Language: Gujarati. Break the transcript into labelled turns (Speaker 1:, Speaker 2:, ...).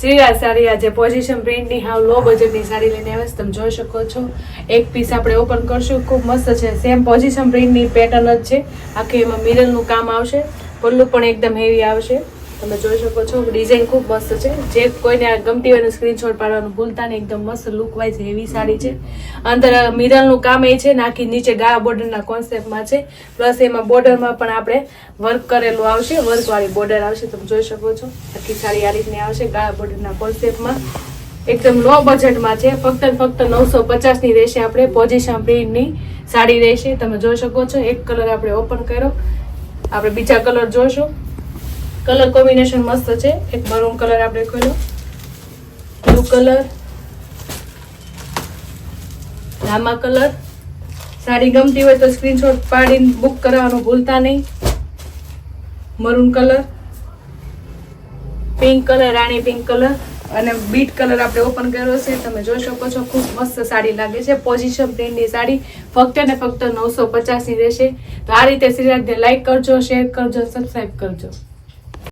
Speaker 1: શ્રીરાજ સાડી આજે પોઝિશન પ્રિન્ટની હાવ લો બજેટની સાડી લઈને આવે તમે જોઈ શકો છો. એક પીસ આપણે ઓપન કરશું. ખૂબ મસ્ત છે. સેમ પોઝિશન પ્રિન્ટની પેટર્ન જ છે. આખી એમાં મિરરનું કામ આવશે. પલ્લું પણ એકદમ હેવી આવશે. તમે જોઈ શકો છો ડિઝાઇન ખૂબ મસ્ત છે. જે કોઈને ગમતી હોય સ્ક્રીનશોટ પાડવાનું ભૂલતા નહીં, એકદમ મસ્ત લુક વાઇઝ હેવી સાડી છે. અંદર મિરરનું કામ એ છે, નાખી નીચે ગાળા બોર્ડરના કોન્સેપ્ટમાં છે. પ્લસ એમાં બોર્ડરમાં પણ આપણે વર્ક કરેલું આવશે વર્કવાળી બોર્ડર આવશે, તમે જોઈ શકો છો. આખી સાડી આ રીતની આવશે, ગાળા બોર્ડરના કોન્સેપ્ટમાં એકદમ લો બજેટમાં છે, ફક્ત ફક્ત નવસો પચાસની રહેશે આપણે પોઝિશન પ્રિન્ટની સાડી રહેશે. તમે જોઈ શકો છો, એક કલર આપણે ઓપન કર્યો. આપણે બીજા કલર જોઈશું કલર કોમ્બિનેશન મસ્ત છે. એક મરૂન કલર આપણે ખોલ્યો બ્લુ કલર રામા કલર સાડી ગમતી હોય તો સ્ક્રીનશોટ પાડીને બુક કરાવવાનું ભૂલતા નહીં. મરૂન કલર પિંક કલર રાણી પિંક કલર અને બીટ કલર આપણે ઓપન કર્યો છે. તમે જોઈ શકો છો, ખૂબ મસ્ત સાડી લાગે છે. પોઝિશન પ્રિન્ટની સાડી ફક્ત ને ફક્ત નવસો પચાસની રહેશે. તો આ રીતે શ્રીરાજને લાઇક કરજો શેર કરજો સબસ્ક્રાઈબ કરજો.